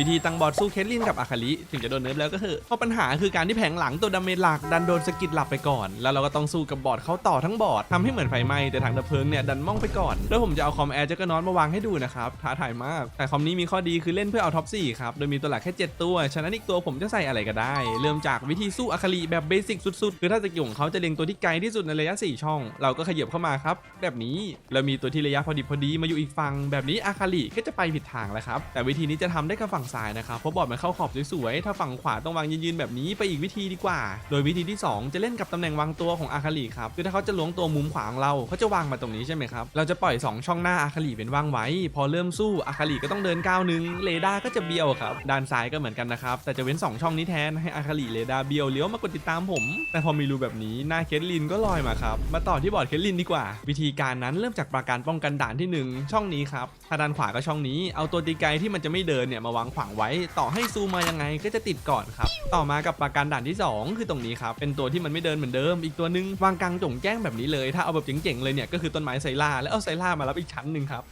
วิธีตั้งบอดสู้เคทลินกับอาคาลิถึงจะโดนเนิร์ฟแล้วก็คือเพราะปัญหาคือการที่แผงหลังตัวดาเมจหลักดันโดนสกิดหลับไปก่อน แล้วเราก็ต้องสู้กับบอดเขาต่อทั้งบอดทำให้เหมือนไฟไหม้แต่ทางดับเพลิงเนี่ยดันม่องไปก่อน แล้วผมจะเอาคอมแอร์เจักรนอนมาวางให้ดูนะครับท้าทายมาก แต่คอมนี้มีข้อดีคือเล่นเพื่อเอาท็อป4ครับโดยมีตัวหลักแค่ 7 ตัว ฉะนั้นอีกตัวผมจะใส่อะไรก็ได้ เริ่มจากวิธีสู้อาคาลิแบบเบสิกสุดๆคือถ้าสกิลของเขาจะเล็งตัวที่ไกลที่สุดในระยะ 4 ช่อง เราก็ขยับเข้ามาครับแบบนี้แล้วมีตัวที่ระยะพอดีพอดีมาอยู่อีกฝั่งแบบนี้อาคาลิก็จะไปผิดทางแล้วครับแต่วิธีนี้จะทำได้กับฝั่งซ้ายนะครับเพราะบอร์ดมันเข้าขอบสวยๆถ้าฝั่งขวาต้องวางยืนๆแบบนี้ไปอีกวิธีดีกว่า โดยวิธีที่ 2 จะเล่นกับตำแหน่งวางตัวของอาคาลิครับคือถ้าเขาจะล้วงตัวมุมขวาของเราเขาจะวางมาตรงนี้ใช่ไหมครับเราจะปล่อย 2 ช่องหน้าอาคาลิเป็นว่างไว้ พอเริ่มสู้อาคาลิก็ต้องเดินก้าวหนึงเรดาร์ก็จะเบี้ยวครับด้านซ้ายก็เหมือนกันนะครับแต่จะเว้น 2 ช่องนี้แทนให้อาคาลิเรดาร์เบี้ยวเลี้ยวมากดติดตามผม แต่พอมีรูแบบนี้หน้าเคทลินก็ลอยมาครับมาต่อที่บอร์ดเคทลินดีกว่า วิธีการนั้นเริ่มจากประการป้องกันด่านที่หนึ่งช่องนี้ครับถ้าด้านขวาก็ช่องนี้เอาตัวตีไกลที่มันจะไม่เดินเนี่ยมาวางขวางไว้ ต่อให้ซูมมายังไงก็จะติดก่อนครับ ต่อมากับประการด่านที่สองคือตรงนี้ครับ เป็นตัวที่มันไม่เดินเหมือนเดิม อีกตัวหนึงวางกลางจงแจ้งแบบนี้เลย ถ้าเอาแบบเจ๋งๆเลยเนี่ยก็คือต้นไม้ไซล่าแล้วเอาไซล่ามารับอีกชั้นหนึ่งครับ